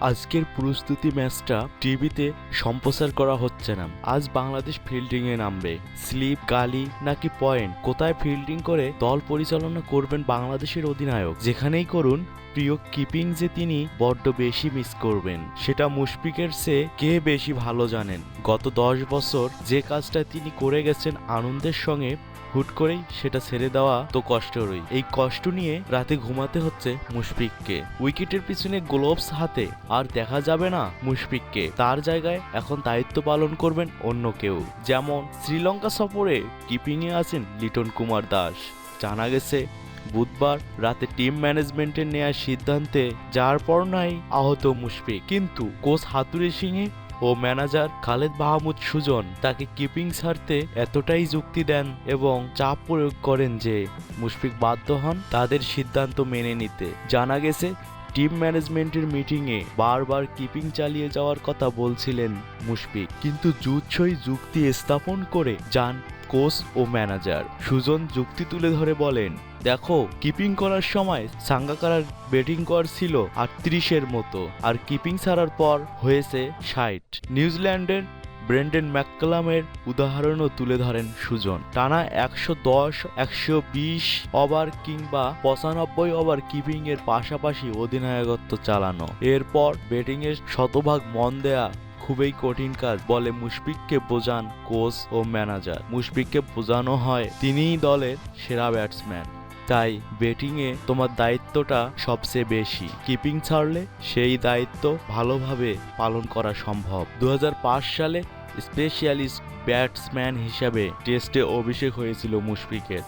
আজকের প্রস্তুতি ম্যাচটা টিভিতে সম্প্রচার করা হচ্ছে না। আজ বাংলাদেশ ফিল্ডিং এ নামবে। স্লিপ, গালি নাকি পয়েন্ট? কোথায় ফিল্ডিং করে দল পরিচালনা করবেন বাংলাদেশের অধিনায়ক? যেখানেই করুন, প্রিয় কিপিং যে তিনি বড্ড বেশি মিস করবেন। সেটা মুশফিকের চেয়ে কে বেশি ভালো জানেন? গত দশ বছর যে কাজটা তিনি করে গেছেন আনন্দের সঙ্গে, হুট করেই সেটা ছেড়ে দেওয়া তো কষ্টেরই। এই কষ্ট নিয়ে রাতে ঘুমাতে হচ্ছে মুশফিককে। উইকেটের পিছনে গ্লোভস হাতে আর দেখা যাবে না মুশফিককে। তার জায়গায় এখন দায়িত্ব পালন করবেন অন্য কেউ। যেমন শ্রীলঙ্কা সফরে কিপিংয়ে আছেন লিটন কুমার দাস। জানা গেছে, বুধবার রাতে টিম ম্যানেজমেন্টের নেওয়ার সিদ্ধান্তে যার পর নাই আহত মুশফিক। কিন্তু কোচ হাতুরে সিংহে ও ম্যানেজার খালেদ মাহমুদ সুজন তাকে কিপিং ছাড়তে এতটাই যুক্তি দেন এবং চাপ প্রয়োগ করেন যে মুশফিক বাধ্য হন তাদের সিদ্ধান্ত মেনে নিতে। জানা গেছে টিম ম্যানেজমেন্টের মিটিংয়ে বারবার কিপিং চালিয়ে যাওয়ার কথা বলছিলেন মুশফিক। কিন্তু জুৎসই যুক্তি স্থাপন করে যান কোচ ও ম্যানেজার। সুজন যুক্তি তুলে ধরে বলেন, দেখো, কিপিং করার সময় সাঙ্গাকারার ব্যাটিং কর ছিল আটত্রিশের মতো, আর কিপিং ছাড়ার পর হয়েছে ষাট। নিউজিল্যান্ডের ব্রেন্ডেন ম্যাককালামের উদাহরণও তুলে ধরেন সুজন। টানা একশো দশ, একশো বিশ ওভার কিংবা পঁচানব্বই ওভার কিপিং এর পাশাপাশি অধিনায়কত্ব চালানো। এরপর ব্যাটিং এর শতভাগ মন দেয়া খুবই কঠিন কাজ বলে মুশফিককে বোঝান কোচ ও ম্যানেজার। মুশফিককে বোঝানো হয়, তিনিই দলের সেরা ব্যাটসম্যান। তাই ব্যাটিংয়ে তোমার দায়িত্বটা সবচেয়ে বেশি। কিপিং ছাড়লে সেই দায়িত্ব ভালোভাবে পালন করা সম্ভব। দু হাজার পাঁচ সালে স্পেশালিস্ট ব্যাটসম্যান হিসাবে টেস্টে অভিষেক হয়েছিল মুশফিকের।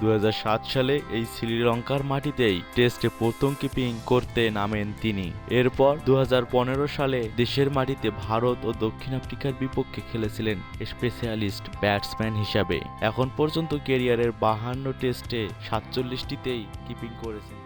দু হাজার সাত সালে এই শ্রীলঙ্কার মাটিতেই টেস্টে প্রথম কিপিং করতে নামেন তিনি। এরপর দু হাজার পনেরো সালে দেশের মাটিতে ভারত ও দক্ষিণ আফ্রিকার বিপক্ষে খেলেছিলেন স্পেশালিস্ট ব্যাটসম্যান হিসাবে। এখন পর্যন্ত কেরিয়ারের বাহান্ন টেস্টে সাতচল্লিশটিতেই কিপিং করেছেন